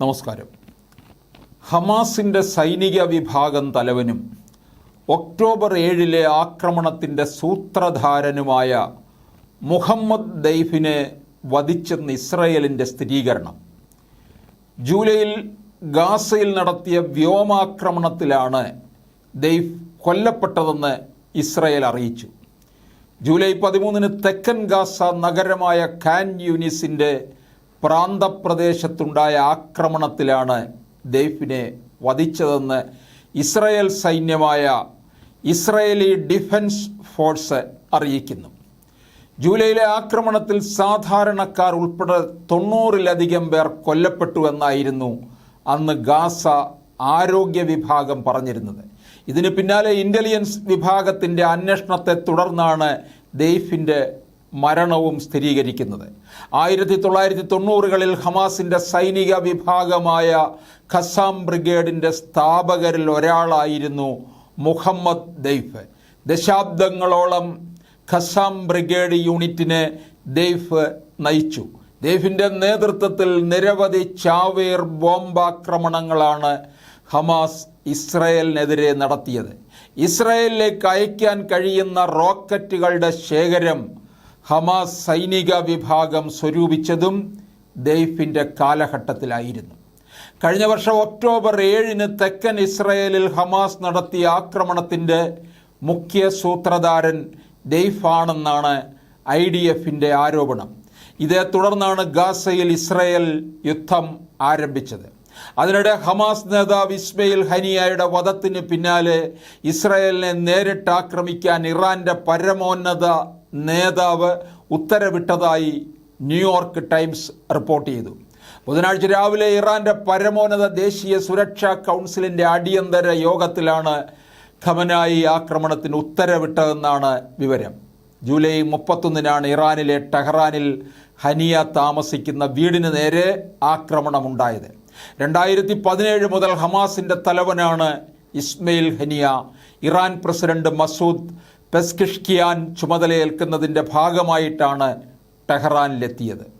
നമസ്കാരം. ഹമാസിന്റെ സൈനിക വിഭാഗം തലവനും ഒക്ടോബർ ഏഴിലെ ആക്രമണത്തിന്റെ സൂത്രധാരനുമായ മുഹമ്മദ് ദൈഫിനെ വധിച്ചെന്ന് ഇസ്രയേലിന്റെ സ്ഥിരീകരണം. ജൂലൈയിൽ ഗാസയിൽ നടത്തിയ വ്യോമാക്രമണത്തിലാണ് ദൈഫ് കൊല്ലപ്പെട്ടതെന്ന് ഇസ്രയേൽ അറിയിച്ചു. ജൂലൈ പതിമൂന്നിന് തെക്കൻ ഗാസ നഗരമായ കാൻ യൂനിസിന്റെ പ്രാന്തപ്രദേശത്തുണ്ടായ ആക്രമണത്തിലാണ് ദൈഫിനെ വധിച്ചതെന്ന് ഇസ്രയേൽ സൈന്യമായ ഇസ്രയേലി ഡിഫൻസ് ഫോഴ്സ് അറിയിക്കുന്നു. ജൂലൈയിലെ ആക്രമണത്തിൽ സാധാരണക്കാർ ഉൾപ്പെടെ തൊണ്ണൂറിലധികം പേർ കൊല്ലപ്പെട്ടു എന്നായിരുന്നു അന്ന് ഗാസ ആരോഗ്യ വിഭാഗം പറഞ്ഞിരുന്നത്. ഇതിന് പിന്നാലെ ഇന്റലിജൻസ് വിഭാഗത്തിന്റെ അന്വേഷണത്തെ തുടർന്നാണ് ദെയ്ഫിന്റെ മരണവും സ്ഥിരീകരിക്കുന്നത്. ആയിരത്തി തൊള്ളായിരത്തി തൊണ്ണൂറുകളിൽ ഹമാസിന്റെ സൈനിക വിഭാഗമായ ഖസാം ബ്രിഗേഡിന്റെ സ്ഥാപകരിൽ ഒരാളായിരുന്നു മുഹമ്മദ് ദൈഫ്. ദശാബ്ദങ്ങളോളം ഖസാം ബ്രിഗേഡ് യൂണിറ്റിനെ ദൈഫ് നയിച്ചു. ദെയ്ഫിന്റെ നേതൃത്വത്തിൽ നിരവധി ചാവേർ ബോംബാക്രമണങ്ങളാണ് ഹമാസ് ഇസ്രയേലിനെതിരെ നടത്തിയത്. ഇസ്രയേലിലേക്ക് അയക്കാൻ കഴിയുന്ന റോക്കറ്റുകളുടെ ശേഖരം ഹമാസ് സൈനിക വിഭാഗം സ്വരൂപിച്ചതും ദെയ്ഫിന്റെ കാലഘട്ടത്തിലായിരുന്നു. കഴിഞ്ഞ വർഷം ഒക്ടോബർ ഏഴിന് തെക്കൻ ഇസ്രയേലിൽ ഹമാസ് നടത്തിയ ആക്രമണത്തിന്റെ മുഖ്യ സൂത്രധാരൻ ദെയ്ഫാണെന്നാണ് ഐ ഡി എഫിന്റെ ആരോപണം. ഇതേ തുടർന്നാണ് ഗാസയിൽ ഇസ്രയേൽ യുദ്ധം ആരംഭിച്ചത്. അതിനിടെ ഹമാസ് നേതാവ് ഇസ്മയിൽ ഹനിയായുടെ വധത്തിന് പിന്നാലെ ഇസ്രയേലിനെ നേരിട്ട് ആക്രമിക്കാൻ ഇറാന്റെ പരമോന്നത നേതാവ് ഉത്തരവിട്ടതായി ന്യൂയോർക്ക് ടൈംസ് റിപ്പോർട്ട് ചെയ്തു. ബുധനാഴ്ച രാവിലെ ഇറാന്റെ പരമോന്നത ദേശീയ സുരക്ഷാ കൗൺസിലിന്റെ അടിയന്തര യോഗത്തിലാണ് ഖമനായി ആക്രമണത്തിന് ഉത്തരവിട്ടതെന്നാണ് വിവരം. ജൂലൈ മുപ്പത്തൊന്നിനാണ് ഇറാനിലെ ടെഹ്റാനിൽ ഹനിയ താമസിക്കുന്ന വീടിന് നേരെ ആക്രമണമുണ്ടായത്. രണ്ടായിരത്തി പതിനേഴ് മുതൽ ഹമാസിന്റെ തലവനാണ് Ismail Haniyeh. Iran president Masoud Pezeshkian ചുമതലയേൽക്കുന്നതിന്റെ ഭാഗമായിട്ടാണ് ടെഹ്റാനിലെത്തിയത്.